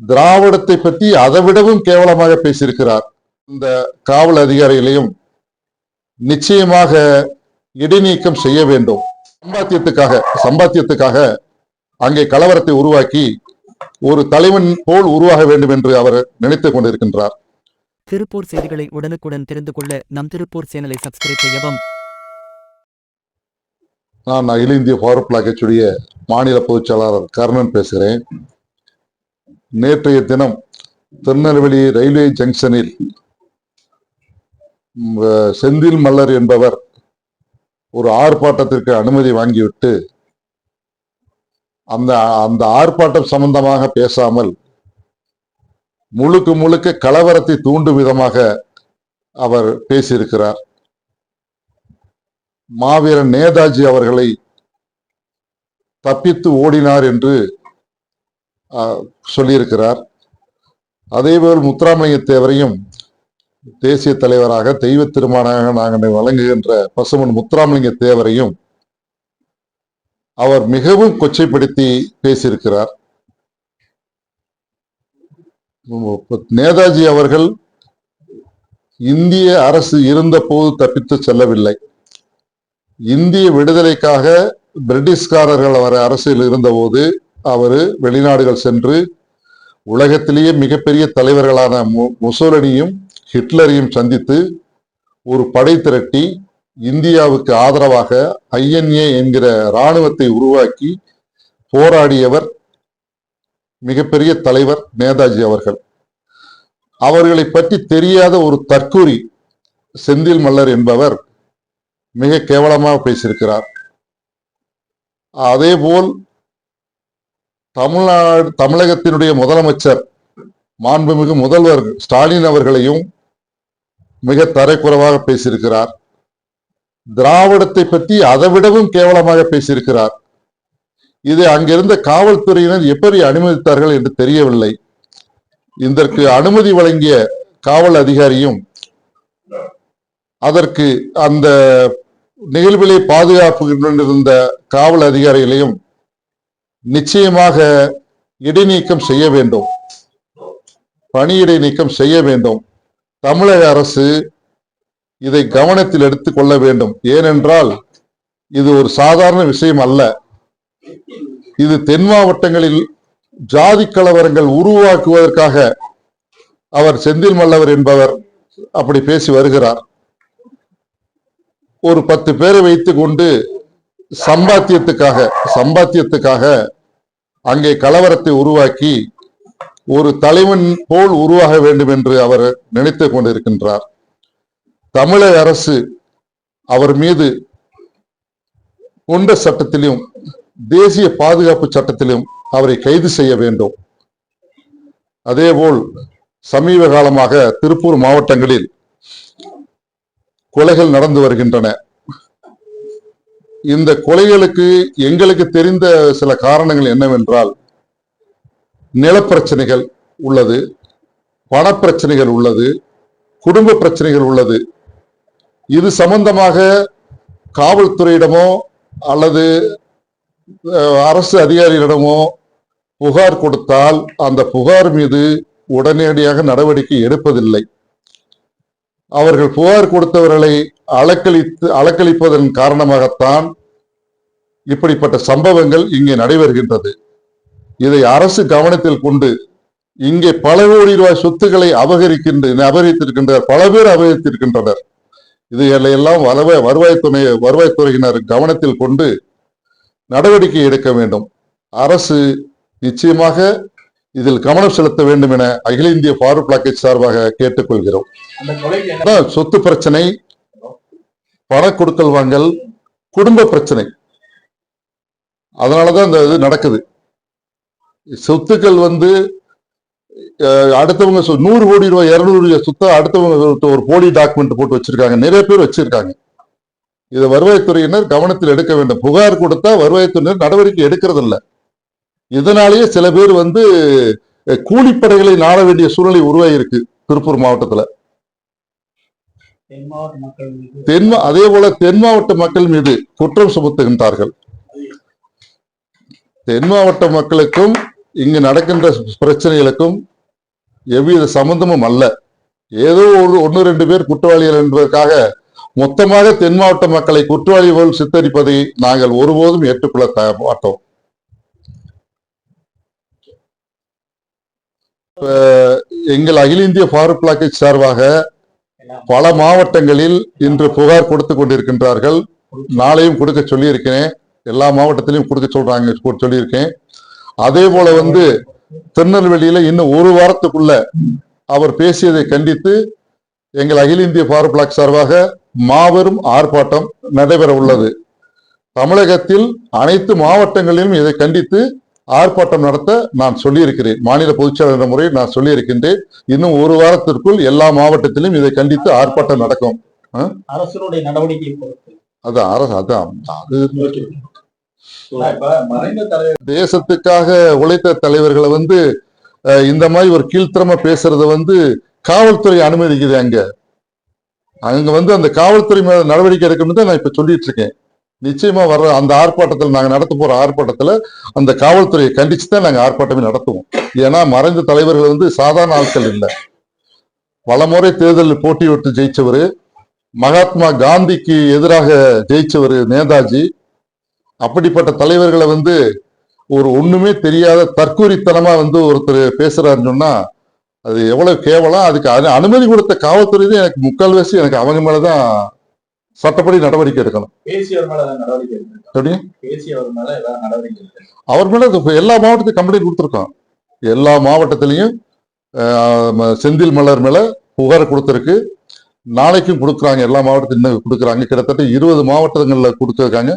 திராவிடத்தை பற்றி அதை விடவும் கேவலமாக பேசியிருக்கிறார். இந்த காவல் அதிகாரிகளையும் நிச்சயமாக இடைநீக்கம் செய்ய வேண்டும். சம்பாத்தியத்துக்காக சம்பாத்தியத்துக்காக அங்கே கலவரத்தை உருவாக்கி ஒரு தலைவன் போல் உருவாக வேண்டும் என்று அவர் நினைத்துக் கொண்டிருக்கின்றார். திருப்பூர் செய்திகளை உடனுக்குடன் தெரிந்து கொள்ள நம் திருப்பூர் சேனலை சப்ஸ்கிரைப் செய்யவும். நான் அகில இந்திய பவர் பிளாக்கேஜுடைய மாநில பொதுச் செயலாளர் கர்ணன் பேசுகிறேன். நேற்றைய தினம் திருநெல்வேலி ரயில்வே ஜங்ஷனில் செந்தில் மல்லர் என்பவர் ஒரு ஆர்ப்பாட்டத்திற்கு அனுமதி வாங்கிவிட்டு அந்த அந்த ஆர்ப்பாட்டம் சம்பந்தமாக பேசாமல் முழுக்க முழுக்க கலவரத்தை தூண்டும் விதமாக அவர் பேசியிருக்கிறார். மாவீரன் நேதாஜி அவர்களை தப்பித்து ஓடினார் என்று சொல்லியிருக்கிறார். அதேபோல் முத்துராமலிங்க தேவரையும் தேசிய தலைவராக தெய்வ திருமணமாக நாங்கள் வழங்குகின்ற பசுமன் முத்துராமலிங்க தேவரையும் அவர் மிகவும் கொச்சைப்படுத்தி பேசியிருக்கிறார். நேதாஜி அவர்கள் இந்திய அரசு இருந்த போது தப்பித்து செல்லவில்லை. இந்திய விடுதலைக்காக பிரிட்டிஷ்காரர்கள் அவர் அரசியல் இருந்தபோது அவர் வெளிநாடுகள் சென்று உலகத்திலேயே மிகப்பெரிய தலைவர்களான மு- ஹிட்லரையும் சந்தித்து ஒரு படை திரட்டி இந்தியாவுக்கு ஆதரவாக ஐஎன்ஏ என்கிற இராணுவத்தை உருவாக்கி போராடியவர் மிகப்பெரிய தலைவர் நேதாஜி அவர்கள். அவர்களை பற்றி தெரியாத ஒரு தற்கூரி செந்தில் மல்லர் என்பவர் மிக கேவலமாக பேசியிருக்கிறார். அதேபோல் தமிழ்நாடு தமிழகத்தினுடைய முதலமைச்சர் மாண்புமிகு முதல்வர் ஸ்டாலின் அவர்களையும் மிக தரைக்குறைவாக பேசியிருக்கிறார். திராவிடத்தை பற்றி அதைவிடவும் கேவலமாக பேசியிருக்கிறார். இதை அங்கிருந்த காவல்துறையினர் எப்படி அனுமதித்தார்கள் என்று தெரியவில்லை. இதற்கு அனுமதி வழங்கிய காவல் அதிகாரியும் அதற்கு அந்த நிகழ்விலே பாதுகாப்பு இருந்த காவல் அதிகாரிகளையும் நிச்சயமாக இடைநீக்கம் செய்ய வேண்டும். பணியிடை நீக்கம் செய்ய வேண்டும். தமிழக அரசு இதை கவனத்தில் எடுத்துக் கொள்ள வேண்டும். ஏனென்றால் இது ஒரு சாதாரண விஷயம் அல்ல. இது தென் மாவட்டங்களில் ஜாதி கலவரங்கள் உருவாக்குவதற்காக அவர் செந்தில் மல்லவர் என்பவர் அப்படி பேசி வருகிறார். ஒரு பத்து பேரை வைத்துக் கொண்டு சம்பாத்தியத்துக்காக சம்பாத்தியத்துக்காக அங்கே கலவரத்தை உருவாக்கி ஒரு தலைவன் போல் உருவாக வேண்டும் என்று அவர் நினைத்துக் கொண்டிருக்கின்றார். தமிழக அரசு அவர் மீது கொண்ட சட்டத்திலும் தேசிய பாதுகாப்பு சட்டத்திலும் அவரை கைது செய்ய வேண்டும். அதேபோல் சமீப காலமாக திருப்பூர் மாவட்டங்களில் கொலைகள் நடந்து வருகின்றன. இந்த கொலைகளுக்கு எங்களுக்கு தெரிந்த சில காரணங்கள் என்னவென்றால் நிலப்பிரச்சனைகள் உள்ளது பணப்பிரச்சனைகள் உள்ளது குடும்ப பிரச்சனைகள் உள்ளது. இது சம்பந்தமாக காவல்துறையிடமோ அல்லது அரசு அதிகாரிகளிடமோ புகார் கொடுத்தால் அந்த புகார் மீது உடனடியாக நடவடிக்கை எடுப்பதில்லை. அவர்கள் புகார் கொடுத்தவர்களை அலக்களித்து அலக்களிப்பதன் காரணமாகத்தான் இப்படிப்பட்ட சம்பவங்கள் இங்கே நடைபெறுகின்றது. இதை அரசு கவனத்தில் கொண்டு இங்கே பல கோடி ரூபாய் சொத்துக்களை அபகரிக்கின்ற அபகரித்திருக்கின்ற பல பேர் அபகரித்திருக்கின்றனர். இதைகளை எல்லாம் வருவாய் வருவாய்த்துறை வருவாய்த்துறையினர் கவனத்தில் கொண்டு நடவடிக்கை எடுக்க வேண்டும். அரசு நிச்சயமாக இதில் கவனம் செலுத்த வேண்டும் என அகில இந்திய ஃபார்வர்ட் பிளாக்கேஜ் சார்பாக கேட்டுக்கொள்கிறோம். சொத்து பிரச்சனை பண கொடுக்கல் வாங்கல் குடும்ப பிரச்சனை. அதனாலதான் இந்த இது நடக்குது. சொத்துக்கள் வந்து அடுத்தவங்க சொ- நூறு கோடி ரூபாய் இருநூறு சொத்தை அடுத்தவங்க ஒரு போலி டாக்குமெண்ட் போட்டு வச்சிருக்காங்க. நிறைய பேர் வச்சிருக்காங்க. இதை வருவாய்த்துறையினர் கவனத்தில் எடுக்க வேண்டும். புகார் கொடுத்தா வருவாய்த்துறையினர் நடவடிக்கை எடுக்கிறது இல்லை இதனாலேயே சில பேர் வந்து கூலிப்படைகளை நாட வேண்டிய சூழ்நிலை உருவாகி இருக்கு திருப்பூர் மாவட்டத்தில். தென் அதே போல தென் மாவட்ட மக்கள் மீது குற்றம் சுமத்துகின்றார்கள். தென் மாவட்ட மக்களுக்கும் இங்கு நடக்கின்ற பிரச்சனைகளுக்கும் எவ்வித சம்பந்தமும் அல்ல. ஏதோ ஒரு ஒன்று ரெண்டு பேர் குற்றவாளிகள் என்பதற்காக மொத்தமாக தென் மாவட்ட மக்களை குற்றவாளி போல் சித்தரிப்பதை நாங்கள் ஒருபோதும் ஏற்றுக்கொள்ள மாட்டோம். எங்கள் அகில இந்திய ஃபாரூக் பிளாக்கை சார்பாக பல மாவட்டங்களில் இன்று புகார் கொடுத்து கொண்டிருக்கின்றார்கள். நாளையும் கொடுக்க சொல்லியிருக்கிறேன். எல்லா மாவட்டத்திலையும் கொடுக்க சொல்றாங்க சொல்லியிருக்கேன். அதே போல வந்து திருநெல்வேலியில இன்னும் ஒரு வாரத்துக்குள்ள அவர் பேசியதை கண்டித்து எங்கள் அகில இந்திய ஃபாரூக் பிளாக் சார்பாக மாபெரும் ஆர்ப்பாட்டம் நடைபெற உள்ளது. தமிழகத்தில் அனைத்து மாவட்டங்களிலும் இதை கண்டித்து ஆர்ப்பாட்டம் நடத்த நான் சொல்லியிருக்கிறேன். மாநில பொதுச்செயலாளர் என்ற முறையில் நான் சொல்லியிருக்கின்றேன். இன்னும் ஒரு வாரத்திற்குள் எல்லா மாவட்டத்திலும் இதை கண்டித்து ஆர்ப்பாட்டம் நடக்கும். அரசனுடைய நடவடிக்கை அதான் அரசு அதான். அது தேசத்துக்காக உழைத்த தலைவர்களை வந்து இந்த மாதிரி ஒரு கீழ்த்தரமா பேசுறத வந்து காவல்துறை அனுமதிக்குது அங்க. அங்க வந்து அந்த காவல்துறை மேல நடவடிக்கை எடுக்கணும்னு தான் நான் இப்ப சொல்லிட்டு இருக்கேன். நிச்சயமா வர்ற அந்த ஆர்ப்பாட்டத்தில் நாங்க நடத்த போற ஆர்ப்பாட்டத்தில் அந்த காவல்துறையை கண்டிச்சு தான் நாங்க ஆர்ப்பாட்டமே நடத்துவோம். ஏன்னா மறைந்த தலைவர்கள் வந்து சாதாரண ஆட்கள் இல்லை. பலமுறை தேர்தலில் போட்டியிட்டு ஜெயிச்சவர் மகாத்மா காந்திக்கு எதிராக ஜெயிச்சவர் நேதாஜி. அப்படிப்பட்ட தலைவர்களை வந்து ஒரு ஒண்ணுமே தெரியாத தற்கூரித்தனமா வந்து ஒருத்தர் பேசுறாருன்னு சொன்னா அது எவ்வளவு கேவலம். அதுக்கு அனு- அனுமதி கொடுத்த காவல்துறை தான் எனக்கு முக்கால்வாசி எனக்கு அவங்க மேலதான் சட்டப்படி நடவடிக்கை எடுக்கணும். அவர் மேல எல்லா மாவட்டத்தையும் கம்ப்ளைண்ட் கொடுத்துருக்கோம் எல்லா மாவட்டத்திலையும் செந்தில் மலர் மேல புகார் கொடுத்துருக்கு. நாளைக்கும் கொடுக்குறாங்க எல்லா மாவட்டத்திலும் கொடுக்குறாங்க. கிட்டத்தட்ட இருபது மாவட்டங்கள்ல கொடுத்துருக்காங்க.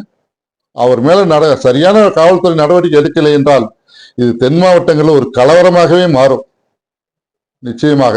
அவர் மேல நட சரியான காவல்துறை நடவடிக்கை எடுக்கலை என்றால் இது தென் மாவட்டங்கள்ல ஒரு கலவரமாகவே மாறும். நிச்சயமாக.